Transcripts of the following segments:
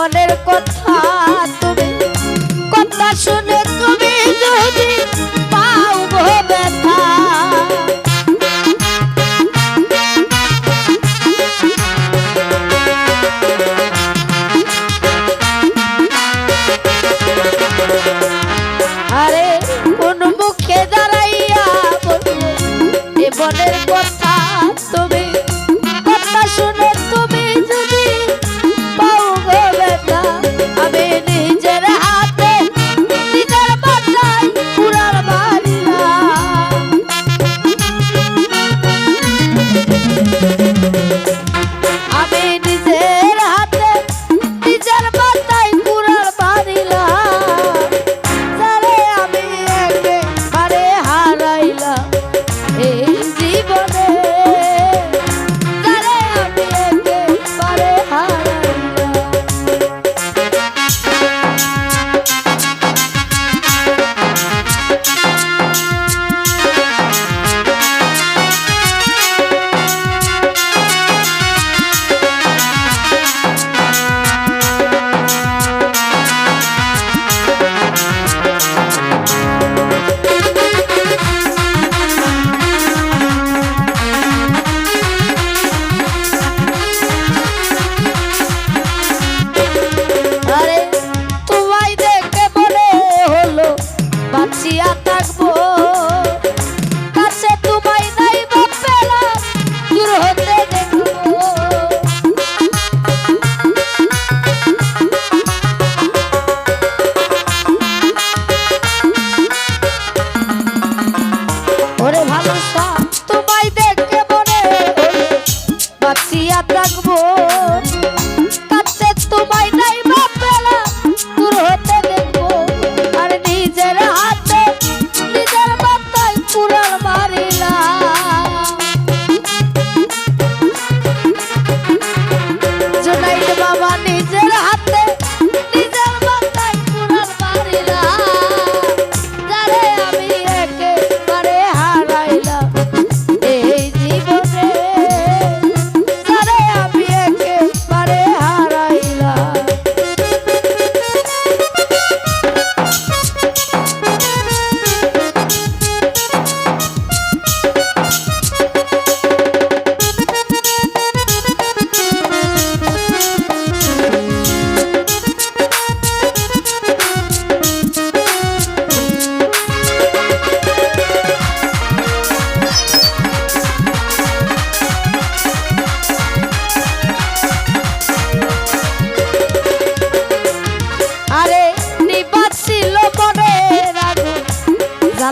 মনের কথা তুমি, কথা শুনে তুমি যদি পাও ব্যথা। আরে কোন মুখে দাঁড়াইয়া বলব জীবনের কথা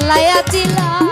পালাইয়া ছিলাম